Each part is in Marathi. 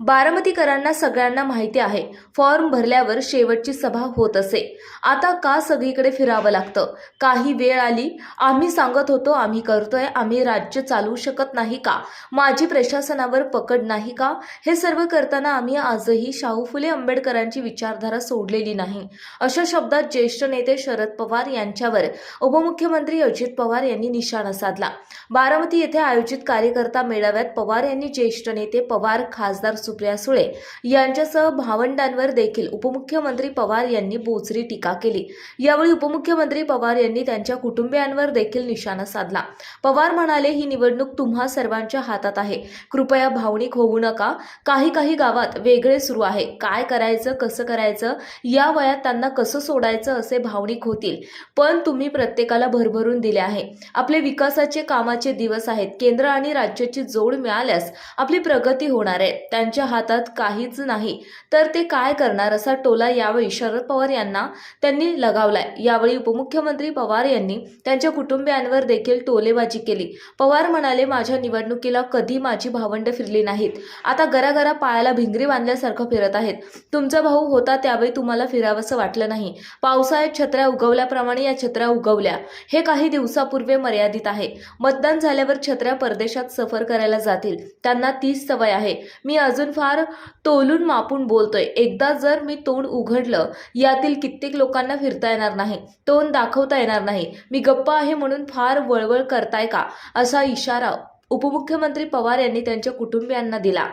बारामतीकरांना सगळ्यांना माहिती आहे. फॉर्म भरल्यावर शेवटची सभा होत असे. आता का सगळीकडे फिरावं लागतं? काही वेळ आली. आम्ही सांगत होतो आम्ही करतोय. आम्ही राज्य चालवू शकत नाही का? माझी प्रशासनावर पकड नाही का? हे सर्व करताना आम्ही आजही शाहू फुले आंबेडकरांची विचारधारा सोडलेली नाही. अशा शब्दात ज्येष्ठ नेते शरद पवार यांच्यावर उपमुख्यमंत्री अजित पवार यांनी निशाणा साधला. बारामती येथे आयोजित कार्यकर्ता मेळाव्यात पवार यांनी ज्येष्ठ नेते पवार खासदार सुप्रिया सुळे यांच्यासह भावंडांवर देखील उपमुख्यमंत्री पवार यांनी बोचरी टीका केली. यावेळी उपमुख्यमंत्री पवार यांनी त्यांच्या कुटुंबियांवर देखील निशाणा साधला. पवार म्हणाले ही निवडणूक तुम्हा सर्वांच्या हातात आहे. कृपया भावनिक होऊ नका. काही काही गावात वेगळे सुरू आहे. काय करायचं कसं करायचं या वयात त्यांना कसं सोडायचं असे भावनिक होतील. पण तुम्ही प्रत्येकाला भरभरून दिले आहे. आपले विकासाचे कामाचे दिवस आहेत. केंद्र आणि राज्याची जोड मिळाल्यास आपली प्रगती होणार आहे. त्यांच्या हातात काहीच नाही. तर ते काय करणार असा टोला यावेळी शरद पवार यांना त्यांनी लगावलाय. यावेळी उपमुख्यमंत्री पवार यांनी त्यांच्या कुटुंबियांवर देखील टोलेबाजी केली. पवार म्हणाले माझ्या निवडणुकीला कधी माझी भावंड फिरली नाहीत. आता गरागरा पायाला भिंगरी बांधल्यासारखं फिरत आहेत. तुमचा भाऊ होता त्यावेळी तुम्हाला फिरावंसं वाटलं नाही. पावसाळ्यात छत्र्या उगवल्याप्रमाणे या छत्र्या उगवल्या. हे काही दिवसापूर्वी मर्यादित आहे. मतदान झाल्यावर छत्र्या परदेशात सफर करायला जातील. त्यांना तीच सवय आहे. मी अजून फार तोलून मापून बोलतोय. एकदा जर मी तोंड उघडलं यातील कित्येक लोकांना फिरता येणार नाही तोंड दाखवता येणार नाही. मी गप्प आहे म्हणून फार वळवळ करताय का? असा इशारा उपमुख्यमंत्री पवार यांनी त्यांच्या कुटुंबियांना दिला.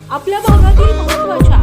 आपल्या भागातील महत्त्वाच्या